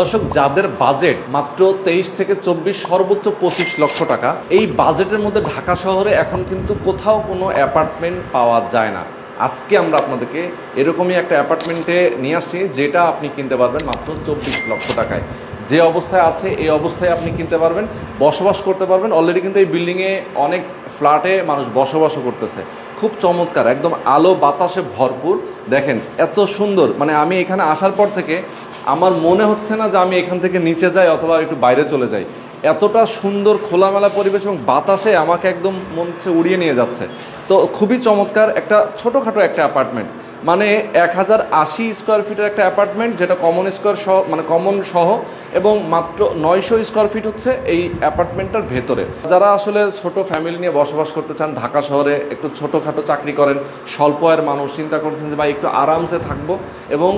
দর্শক, যাদের বাজেট মাত্র তেইশ থেকে চব্বিশ, সর্বোচ্চ পঁচিশ লক্ষ টাকা, এই বাজেটের মধ্যে ঢাকা শহরে এখন কিন্তু কোথাও কোনো অ্যাপার্টমেন্ট পাওয়া যায় না। আজকে আমরা আপনাদেরকে এরকমই একটা অ্যাপার্টমেন্টে নিয়ে আসছি, যেটা আপনি কিনতে পারবেন মাত্র চব্বিশ লক্ষ টাকায়। যে অবস্থায় আছে, এই অবস্থায় আপনি কিনতে পারবেন, বসবাস করতে পারবেন। অলরেডি কিন্তু এই বিল্ডিংয়ে অনেক ফ্ল্যাটে মানুষ বসবাসও করতেছে। খুব চমৎকার, একদম আলো বাতাসে ভরপুর। দেখেন, এত সুন্দর। মানে আমি এখানে আসার পর থেকে আমার মনে হচ্ছে না যে আমি এখান থেকে নিচে যাই অথবা একটু বাইরে চলে যাই। এতটা সুন্দর খোলামেলা পরিবেশ এবং বাতাসে আমাকে একদম মন হচ্ছে উড়িয়ে নিয়ে যাচ্ছে। তো খুবই চমৎকার একটা ছোটোখাটো একটা অ্যাপার্টমেন্ট মানে এক হাজার আশি স্কোয়ার ফিটের একটা অ্যাপার্টমেন্ট যেটা কমন স্কোয়ার সহ মানে কমন সহ, এবং মাত্র নয়শো স্কোয়ার ফিট হচ্ছে এই অ্যাপার্টমেন্টটার ভেতরে। যারা আসলে ছোট ফ্যামিলি নিয়ে বসবাস করতে চান, ঢাকা শহরে একটু ছোটোখাটো চাকরি করেন, স্বল্প আয়ের মানুষ, চিন্তা করছেন যে, ভাই, একটু আরামসে থাকব এবং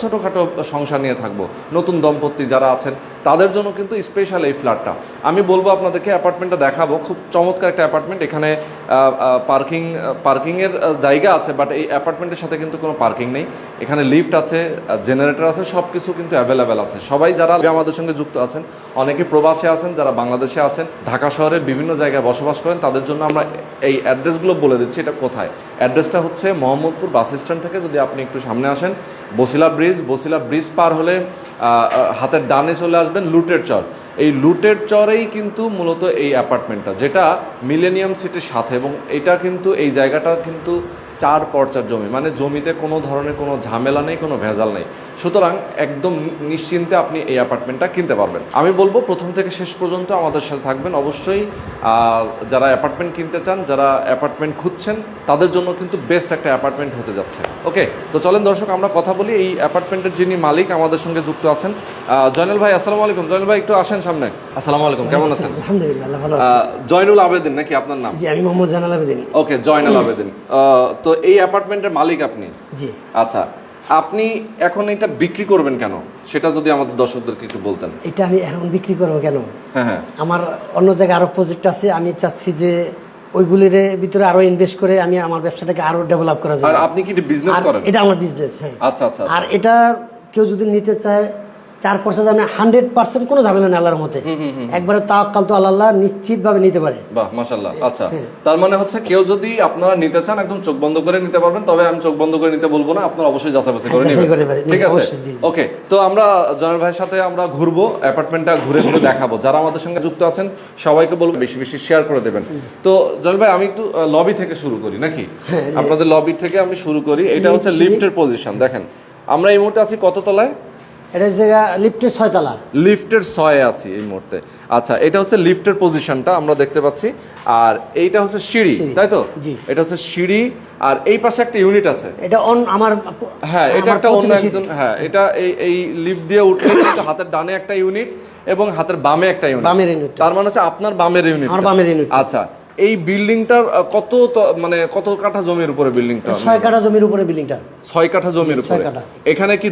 ছোটোখাটো সংসার নিয়ে থাকব। নতুন দম্পতি যারা আছেন, তাদের জন্য কিন্তু স্পেশাল এই ফ্ল্যাটটা আমি বলব আপনাদেরকে অ্যাপার্টমেন্টটা দেখাবো। খুব চমৎকার একটা অ্যাপার্টমেন্ট এখানে পার্কিং পার্কিংয়ের জায়গা আছে বাট এই অ্যাপার্টমেন্টের সাথে কিন্তু কোনো পার্কিং নেই। এখানে লিফট আছে, জেনারেটর আছে সব কিছু কিন্তু অ্যাভেলেবেল আছে। সবাই যারা আমাদের সঙ্গে যুক্ত আছেন, অনেকে প্রবাসে আছেন, যারা বাংলাদেশে আছেন, ঢাকা শহরের বিভিন্ন জায়গায় বসবাস করেন, তাদের জন্য আমরা এই অ্যাড্রেসগুলো বলে দিচ্ছি, এটা কোথায়? অ্যাড্রেসটা হচ্ছে মোহাম্মদপুর বাস স্ট্যান্ড থেকে যদি আপনি একটু সামনে আসেন, বসিলা ব্রিজ বসিলা ব্রিজ পার হলে হাতের ডানে চলে আসবেন লুটের চর। এই লুটের চরেই কিন্তু মূলত এই অ্যাপার্টমেন্টটা, যেটা মিলেনিয়াম সিটির সাথে এবং এটা কিন্তু এই জায়গাটা কিন্তু চার পর্চার জমি মানে জমিতে কোনো ধরনের কোনো ঝামেলা নেই কোনো ভেজাল নেই। সুতরাং একদম নিশ্চিন্তে আপনি এই অ্যাপার্টমেন্টটা কিনতে পারবেন। আমি বলব প্রথম থেকে শেষ পর্যন্ত আমাদের সাথে থাকবেন। অবশ্যই যারা অ্যাপার্টমেন্ট কিনতে চান যারা অ্যাপার্টমেন্ট খুঁজছেন তাদের জন্য কিন্তু বেস্ট একটা অ্যাপার্টমেন্ট হতে যাচ্ছে। ওকে তো চলেন দর্শক আমরা কথা বলি এই অ্যাপার্টমেন্টের যিনি মালিক আমাদের সঙ্গে যুক্ত আছেন। জয়নুল ভাই আসসালামু আলাইকুম। জয়নুল ভাই একটু আসেন সামনে। আসসালামু আলাইকুম কেমন আছেন? আলহামদুলিল্লাহ ভালো জয়নুল আবেদিন নাকি আপনার নাম? জি আমি মোহাম্মদ জানাল আবেদিন। ওকে জয়নাল আবেদিন। আহ, তো এই অ্যাপার্টমেন্টের মালিক আপনি? জি। আচ্ছা আপনি এখন এটা বিক্রি করবেন কেন? সেটা যদি আমাদের দর্শকদেরকে একটু বলতেন। এটা আমি এখন বিক্রি করব কেন? হ্যাঁ হ্যাঁ। আমার অন্য জায়গায় আরও প্রজেক্ট আছে আমি চাচ্ছি যে ওইগুলির ভিতরে আরও ইনভেস্ট করে আমি আমার ব্যবসাটাকে আরও ডেভেলপ করা আর যায় আপনি কি বিজনেস করেন? এটা আমার বিজনেস হ্যাঁ। আচ্ছা আচ্ছা। আর এটা কেউ যদি নিতে চায় চার পার্সেন্ট আমি হান্ড্রেড পার্সেন্ট কোনো ঝামেলা নেই আল্লাহর মতে একবারে তাওয়াক্কাল তো আল্লাহ নিশ্চিত ভাবে নিতে পারে। বাহ মাশাল্লাহ আচ্ছা হ্যাঁ। তার মানে হচ্ছে কেউ যদি আপনারা নিতে চান একদম চোখ বন্ধ করে নিতে পারবেন তবে আমি চোখ বন্ধ করে নিতে বলব না আপনারা অবশ্যই যাচাই বাছাই করে নেবেন। ঠিক আছে। ওকে তো আমরা জয়ের ভাইয়ের সাথে আমরা ঘুরবো অ্যাপার্টমেন্টটা ঘুরে ঘুরে দেখাবো। যারা আমাদের সঙ্গে যুক্ত আছেন সবাইকে বলব বেশি বেশি শেয়ার করে দেবেন। তো জয়ের ভাই আমি একটু লবি থেকে শুরু করি নাকি? হ্যাঁ, আপনাদের লবি থেকে আমি শুরু করি। এটা হচ্ছে। লিফটের পজিশন দেখেন। আমরা এই মুহূর্তে আছি কত তলায় এটা জায়গা লিফটের ছয়তলা লিফটের ছয়ে আছি এই মুহূর্তে। আচ্ছা এটা হচ্ছে লিফটের পজিশনটা আমরা দেখতে পাচ্ছি। আর এইটা হচ্ছে সিঁড়ি। তাই তো? জি। এটা হচ্ছে সিঁড়ি আর এই পাশে একটা ইউনিট আছে। এটা অন আমার হ্যাঁ এটা একটা অন্য একজন হ্যাঁ এটা এই এই লিফট দিয়ে উঠলে হাতের ডানে একটা ইউনিট এবং হাতের বামে একটা ইউনিট বামের unit টা। তার মানে হচ্ছে আপনার বামের ইউনিট আমার বামের unit টা। আচ্ছা এই বিল্ডিংটার কত মানে কত কাঠা জমির উপরে বিল্ডিংটা ছয় কাঠা জমির উপরে বিল্ডিংটা ছয় কাঠা জমির উপরে। এখানে কি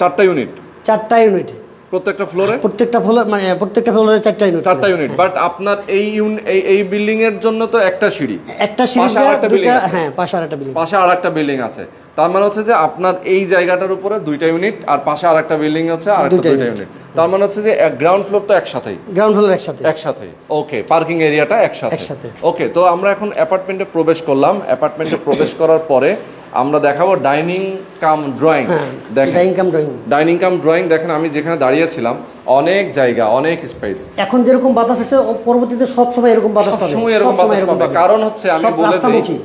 চারটা ইউনিট চারটা ইউনিট প্রত্যেকটা ফ্লোরে প্রত্যেকটা ফ্লোর মানে প্রত্যেকটা ফ্লোরে চারটা ইউনিট চারটা ইউনিট বাট আপনার এই এই এই বিল্ডিং এর জন্য তো একটা সিঁড়ি। একটা সিঁড়ি আরেকটা দুইটা হ্যাঁ পাশে আর একটা বিল্ডিং পাশে আর একটা বিল্ডিং আছে। তার মানে হচ্ছে যে আপনার এই জায়গাটার উপরে দুইটা ইউনিট আর পাশে আর একটা বিল্ডিং হচ্ছে আর একটা দুইটা ইউনিট তার মানে হচ্ছে যে গ্রাউন্ড ফ্লোর তো একসাথেই। গ্রাউন্ড ফ্লোর একসাথে। একসাথেই ওকে পার্কিং এরিয়াটা একসাথে। একসাথে। ওকে তো আমরা এখন অ্যাপার্টমেন্টে প্রবেশ করলাম। অ্যাপার্টমেন্টে প্রবেশ করার পরে আমরা দেখাবো ডাইনিং কাম ড্রয়িং। হ্যাঁ dining cum drawing. Dining cum drawing দেখেন আমি যেখানে দাঁড়িয়েছিলাম অনেক জায়গা অনেক স্পেস এখন যেরকম বাতাস আছে পরবর্তীতে সব সময় এরকম বাতাস পাবে। সবসময় এরকম বাতাস পাবে। কারণ হচ্ছে আমি বলে দিই।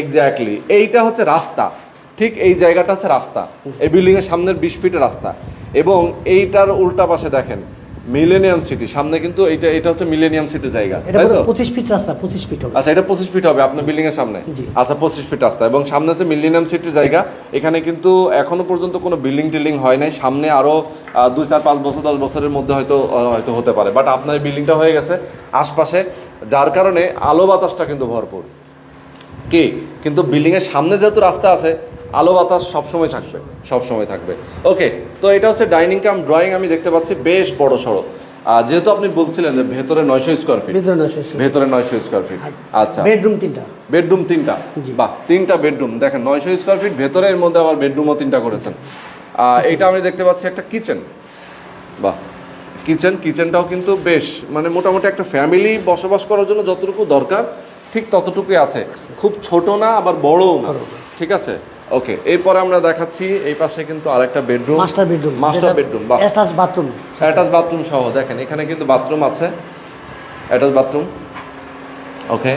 এক্স্যাক্টলি এইটা হচ্ছে রাস্তা। ঠিক এই জায়গাটা হচ্ছে রাস্তা। এই বিল্ডিং এর সামনের বিশ ফিটের রাস্তা। এবং এইটার উল্টা পাশে দেখেন মিলেনিয়াম সিটি সামনে কিন্তু এটা এটা হচ্ছে মিলেনিয়াম সিটি জায়গা এটা তাই তো? পঁচিশ ফিট রাস্তা পঁচিশ ফিট হবে। আচ্ছা এটা পঁচিশ ফিট হবে আপনার বিল্ডিং এর সামনে। আচ্ছা পঁচিশ ফিট রাস্তা এবং সামনে হচ্ছে মিলিনিয়াম সিটির জায়গা এখানে কিন্তু এখনও পর্যন্ত কোনো বিল্ডিং টিল্ডিং হয় নাই সামনে আরও দুই চার পাঁচ বছর দশ বছরের মধ্যে হয়তো হয়তো হতে পারে বাট আপনার বিল্ডিংটা হয়ে গেছে আশপাশে যার কারণে আলো বাতাসটা কিন্তু ভরপুর। কি? কিন্তু বিল্ডিং এর সামনে যেহেতু রাস্তা আছে আলো বাতাস সবসময় থাকবে সবসময় থাকবে। ওকে তো এটা হচ্ছে ডাইনিং কাম ড্রয়িং আমি দেখতে পাচ্ছি বেশ বড় সড়ো যেহেতু আপনি বলছিলেন যে ভেতরে নয়শো স্কোয়ার ফিট ভেতরে নয়শো স্কোয়ার ফিট আচ্ছা। বেডরুম তিনটা। বেডরুম তিনটা। বাহ তিনটা বেডরুম দেখেন নয়শো স্কোয়ার ফিট ভেতরে এর মধ্যে আবার বেডরুমও তিনটা করেছেন। এটা আমি দেখতে পাচ্ছি একটা কিচেন বাহ কিচেন কিচেনটাও কিন্তু বেশ মানে মোটামুটি একটা ফ্যামিলি বসবাস করার জন্য যতটুকু দরকার ঠিক ততটুকুই আছে। খুব ছোট না আবার বড়ও না। ঠিক আছে? ওকে এরপরে আমরা দেখাচ্ছি এই পাশে কিন্তু আরেকটা bedroom master bedroom master bedroom বাহ। অ্যাটাচ বাথরুম অ্যাটাচ বাথরুম সহ দেখেন এখানে কিন্তু বাথরুম আছে। অ্যাটাচ বাথরুম ওকে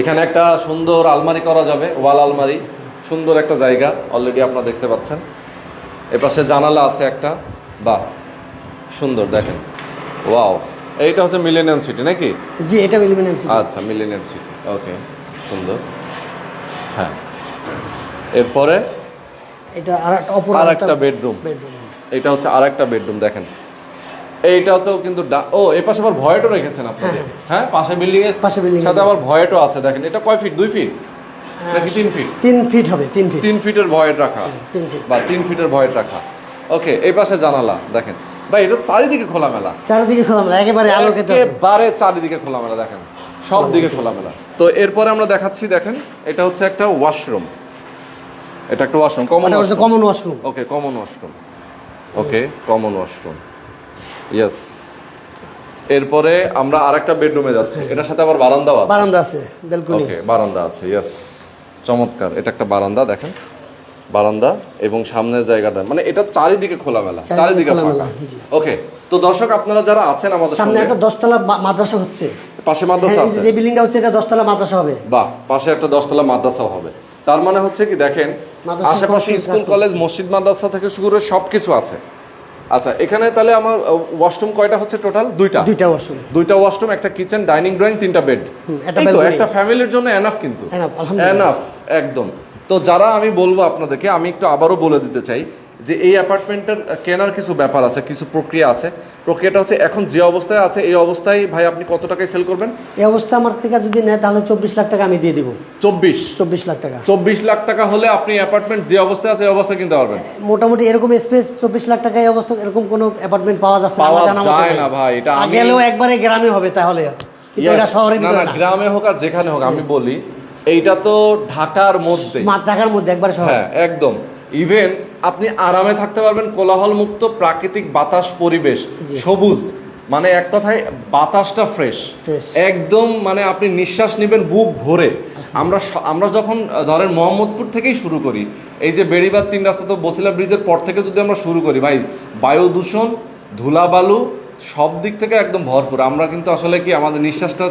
এখানে একটা সুন্দর আলমারি করা যাবে ওয়াল আলমারি সুন্দর একটা জায়গা অলরেডি আপনারা দেখতে পাচ্ছেন। এপাশে জানালা আছে একটা বাহ সুন্দর দেখেন। ওয়াও এইটা হচ্ছে মিলেনিয়াম সিটি নাকি? জি এটা মিলিমিনাম আচ্ছা মিলেনিয়াম সিটি ওকে সুন্দর। হ্যাঁ। এরপরে এটা আর একটা বেডরুম। এটা হচ্ছে আর একটা বেডরুম দেখেন। এইটাতেও কিন্তু ডা- ও এই পাশে আবার ভয়েটও রেখেছেন আপনাদের। হ্যাঁ পাশে বিল্ডিং এর পাশে এর। সাথে আবার ভয়েটও আছে দেখেন। এটা কয় ফিট? দুই ফিট? নাকি তিন ফিট? তিন ফিট হবে তিন ফিট। তিন ফিটের ভয়েট রাখা। বা তিন ফিটের ভয়েট রাখা। ওকে এই পাশে জানালা দেখেন। ভাই এটা চারিদিকে খোলামেলা। চারিদিকে খোলামেলা একেবারে চারিদিকে খোলামেলা দেখেন। সব দিকে খোলামেলা। তো এরপরে আমরা দেখাচ্ছি দেখেন এটা হচ্ছে একটা ওয়াশরুম এটা একটা washroom common common washroom okay common washroom okay common washroom yes এরপরে আমরা আরেকটা বেডরুমে যাচ্ছি। এটার সাথে আবার বারান্দাও আছে? বারান্দা আছে বেলকনি ওকে বারান্দা আছে ইয়েস চমৎকার এটা একটা বারান্দা দেখেন। বারান্দা এবং সামনের জায়গাটা মানে এটা চারিদিকে খোলামেলা চারিদিকে চারিদিকে খোলামেলা, ফাঁকা ওকে তো দর্শক আপনারা যারা আছেন আমাদের সামনে একটা দশতলা মাদ্রাসা হচ্ছে। পাশে মাদ্রাসা হ্যাঁ, আছে। যে বিল্ডিংটা হচ্ছে এটা দশতলা মাদ্রাসা হবে। বাহ পাশে একটা দশতলা মাদ্রাসাও হবে। তার মানে হচ্ছে কি দেখেন মাদ্রাসা আশেপাশে স্কুল কলেজ মসজিদ মাদ্রাসা থেকে শুরু করে সব কিছু আছে। আচ্ছা এখানে তাহলে আমার ওয়াশরুম কয়টা হচ্ছে টোটাল দুইটা? দুইটা ওয়াশরুম দুইটা ওয়াশরুম একটা কিচেন ডাইনিং ড্রয়িং তিনটা বেড একটা এই তো একটা ফ্যামিলির জন্য এনাফ কিন্তু। এনাফ একদম। তো যারা আমি বলব আপনাদেরকে আমি একটু আবারও বলে দিতে চাই যে এই অ্যাপার্টমেন্টের কেনার কিছু ব্যাপার আছে কিছু প্রক্রিয়া আছে। প্রক্রিয়াটা হচ্ছে এখন যে অবস্থায় আছে এই অবস্থায় ভাই আপনি কত টাকায় সেল করবেন? এই অবস্থা আমার থেকে যদি নেয় তাহলে চব্বিশ লাখ টাকা আমি দিয়ে দিব। চব্বিশ? চব্বিশ লাখ টাকা। চব্বিশ লাখ টাকা হলে আপনি অ্যাপার্টমেন্ট যে অবস্থায় আছে এই অবস্থায় কিনতে পারবেন। মোটামুটি এরকম স্পেস চব্বিশ লাখ টাকা এই অবস্থা এরকম কোনো অ্যাপার্টমেন্ট পাওয়া যাচ্ছে না, পাওয়া আমার জানা মতে যায় না ভাই, এটা আমি- গেলেও একবারে গ্রামে হবে তাহলে। কিন্তু Yes. এটা শহরের না ভিতরে না। না গ্রামে হোক আর যেখানে হোক আমি বলি এইটা তো ঢাকার মধ্যে। ঢাকার মধ্যে একবারে শহর। হ্যাঁ একদম। ইভেন আপনি আরামে থাকতে পারবেন কোলাহল মুক্ত প্রাকৃতিক বাতাস পরিবেশ সবুজ। মানে এক কথায় বাতাসটা ফ্রেশ একদম মানে আপনি নিঃশ্বাস নেবেন বুক ভরে। আমরা আমরা যখন ধরেন মোহাম্মদপুর থেকেই শুরু করি এই যে বেড়িবাদ তিন রাস্তা তো বসিলা ব্রিজের পর থেকে যদি আমরা শুরু করি ভাই বায়ু দূষণ ধুলাবালু সব দিক থেকে একদম ভরপুর। আমরা কিন্তু আসলে কি আমাদের নিঃশ্বাসটা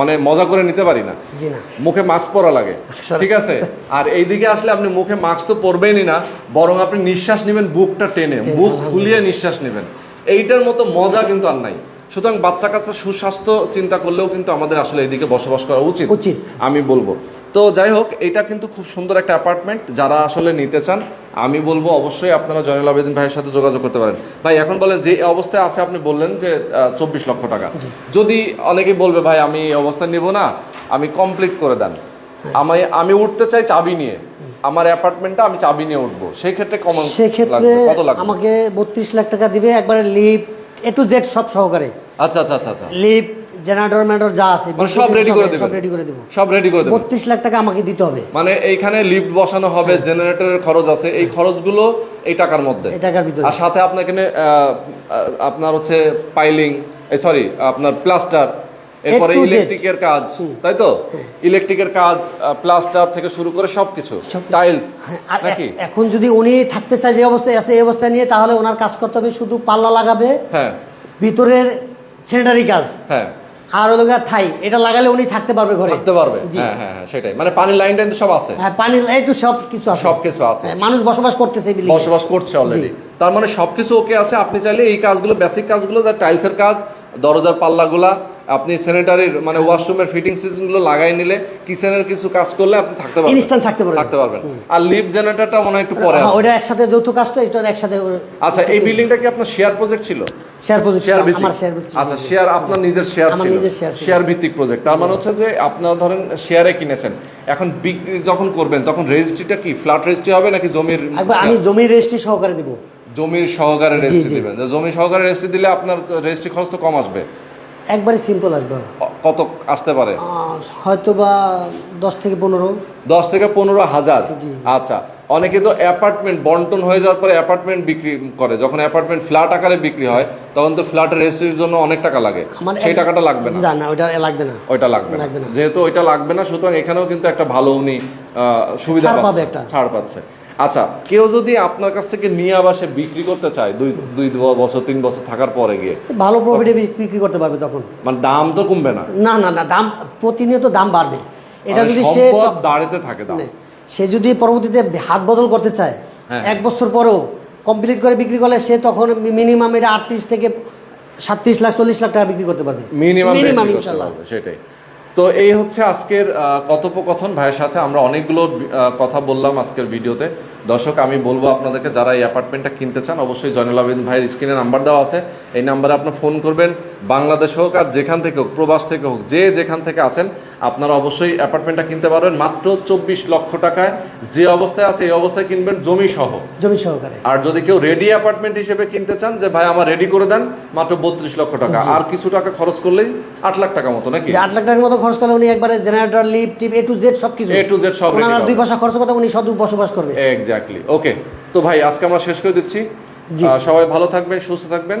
মানে মজা করে নিতে পারি না। মুখে মাস্ক পরা লাগে। ঠিক আছে? আর এইদিকে আসলে আপনি মুখে মাস্ক তো পরবেনই না বরং আপনি নিঃশ্বাস নেবেন বুকটা টেনে। বুক ফুলিয়ে নিঃশ্বাস নেবেন। এইটার মতো মজা কিন্তু আর নাই। সুতরাং বাচ্চা কাচ্চা সুস্বাস্থ্য চিন্তা করলেও কিন্তু আমাদের আসলে এদিকে বসবাস করা উচিত। উচিত। আমি বলব। তো যাই হোক এটা কিন্তু খুব সুন্দর একটা অ্যাপার্টমেন্ট যারা আসলে নিতে চান আমি বলব অবশ্যই আপনারা জয়নুল আবেদিন ভাইয়ের সাথে যোগাযোগ করতে পারেন। ভাই এখন বলেন যে অবস্থায় আছে আপনি বললেন যে চব্বিশ লক্ষ টাকা। যদি অনেকেই বলবে ভাই আমি এই অবস্থায় নিব না আমি কমপ্লিট করে দেন। আমি আমি উঠতে চাই চাবি নিয়ে। আমার অ্যাপার্টমেন্টটা আমি চাবি নিয়ে উঠবো। সেই ক্ষেত্রে কমন সেক্ষেত্রে আমাকে বত্রিশ লাখ টাকা দিবে একবারে লিফট এ টু জেড সব সহকারে। আচ্ছা আচ্ছা আচ্ছা লিপ লিফট জেনারেটর ম্যাটার যা আছে মানে সব রেডি করে দেব সব রেডি করে দেব। সব রেডি করে দেব 32 লাখ টাকা আমাকে দিতে হবে। মানে এইখানে লিফট বসানো হবে জেনারেটরের খরচ আছে এই খরচগুলো এই টাকার মধ্যে। এই টাকার ভিতরে। আর সাথে আপনার এখানে আপনার হচ্ছে পাইলিং সরি আপনার প্লাস্টার এরপরে ইলেকট্রিকের কাজ তাই তো? ইলেকট্রিকের কাজ প্লাস্টার থেকে শুরু করে সবকিছু। টাইলস নাকি? এখন যদি উনি থাকতে চায় যে অবস্থায় আছে এই অবস্থায় নিয়ে তাহলে ওনার কাজ করতে হবে শুধু পাল্লা লাগাবে হ্যাঁ। ভিতরের স্যানিটারি কাজ। হ্যাঁ। আর হলো থাই এটা লাগালে উনি থাকতে পারবে ঘরে। থাকতে পারবে। হ্যাঁ হ্যাঁ হ্যাঁ সেটাই। মানে পানির লাইন টাইন তো সব আছে। হ্যাঁ পানি একটু সব কিছু আছে। সবকিছু আছে। হ্যাঁ, মানুষ বসবাস করতেছে বসবাস করছে অলরেডি তার মানে সবকিছু ওকে আছে। আপনি চাইলে এই কাজগুলো বেসিক কাজগুলো যা টাইলসের কাজ দরজার পাল্লাগুলা আপনি স্যানিটারির মানে ওয়াশরুমের ফিটিং সিস্টেমগুলো লাগাই নিলে কিচেনের কিছু কাজ করলে আপনি থাকতে পারবেন। Instant থাকতে পারবেন। থাকতে পারবেন। আর লিফট জেনারেটরটা মনে হয় একটু পরে হ্যাঁ, আসবে। একসাথে যৌথ কাজ তো এটা একসাথে আচ্ছা এই বিল্ডিংটা কি আপনার শেয়ার প্রজেক্ট ছিল? শেয়ার প্রজেক্ট শেয়ার ভিত্তিক। আমার শেয়ার আচ্ছা শেয়ার আপনার নিজের শেয়ার আমার ছিল। নিজের share ছিল। শেয়ার ভিত্তিক প্রজেক্ট তার মানে হচ্ছে যে আপনারা ধরেন শেয়ারে কিনেছেন। এখন বিক্রি যখন করবেন তখন রেজিস্ট্রিটা কি? ফ্ল্যাট রেজিস্ট্রি হবে নাকি জমির আমি জমির রেজিস্ট্রি সহকারে দিব। জমির সহকারে রেজিস্ট্রি। দিবেন। যে জমি সহকারে রেজিস্ট্রি দিলে আপনার রেজিস্ট্রি খরচ তো কম আসবে। একবারে সিম্পল আসবে। কত আসতে পারে? হয়তো বা দশ থেকে পনেরো। দশ থেকে পনেরো হাজার? আচ্ছা অনেকে তো অ্যাপার্টমেন্ট বন্টন হয়ে যাওয়ার পরে অ্যাপার্টমেন্ট বিক্রি করে। যখন অ্যাপার্টমেন্ট ফ্ল্যাট আকারে বিক্রি হয় তখন তো ফ্ল্যাটের রেজিস্ট্রির জন্য অনেক টাকা লাগে। আমার সেই টাকাটা লাগবে না। না ওইটা লাগবে না। ওইটা লাগবে না। যেহেতু ওইটা লাগবে না সুতরাং এখানেও কিন্তু একটা ভালো উনি সুবিধা পাচ্ছে। একটা। ছাড় পাচ্ছে। আচ্ছা কেউ যদি আপনার কাছ থেকে নিয়ে আবার সে বিক্রি করতে চায় দুই দুই বছর তিন বছর থাকার পরে গিয়ে ভালো প্রফিটে বিক্রি করতে পারবে তখন। মানে দাম তো কমবে না। না না না দাম প্রতিনিয়ত দাম বাড়বে। এটা মানে যদি সে দাঁড়াতে থাকে দাম। সে যদি পরবর্তীতে হাত বদল করতে চায় হ্যাঁ। এক বছর পরেও কমপ্লিট করে বিক্রি করলে সে তখন মিনিমাম এটা আটত্রিশ থেকে সাতত্রিশ লাখ চল্লিশ লাখ টাকা বিক্রি করতে পারবে। মিনিমাম মিনিমাম ইনশাল্লাহ। সেটাই। তো এই হচ্ছে আজকের কথোপকথন। ভাইয়ের সাথে আমরা অনেকগুলো কথা বললাম আজকের ভিডিওতে। দর্শক, আমি বলব আপনাদেরকে, যারা এই অ্যাপার্টমেন্টটা কিনতে চান, অবশ্যই জয়নুল আবেদিন ভাইয়ের স্ক্রিনে নাম্বার দেওয়া আছে। এই নাম্বারে আপনার ফোন করবেন। বাংলাদেশ হোক আর যেখান থেকে হোক প্রবাস থেকে হোক যে যেখান থেকে আছেন আপনারা অবশ্যই অ্যাপার্টমেন্টটা কিনতে পারবেন মাত্র চব্বিশ লক্ষ টাকায়। যে অবস্থায় আছে এই অবস্থায় কিনবেন জমি সহ জমি সহকারে। আর যদি কেউ রেডি অ্যাপার্টমেন্ট হিসেবে কিনতে চান যে ভাই আমার রেডি করে দেন মাত্র বত্রিশ লক্ষ টাকা। আর কিছু টাকা খরচ করলেই আট লাখ টাকা মতো নাকি? আট লাখ টাকার মতো খরচ করলে উনি একবারে জেনারেটর লিফট টিপ এ টু জেড সব কিছু A to Z সব ওনার দুই পয়সা খরচ করতে উনি সদ বসবাস করবে। এক্স্যাক্টলি ওকে তো ভাই আজকে আমরা শেষ করে দিচ্ছি। সবাই ভালো থাকবেন সুস্থ থাকবেন।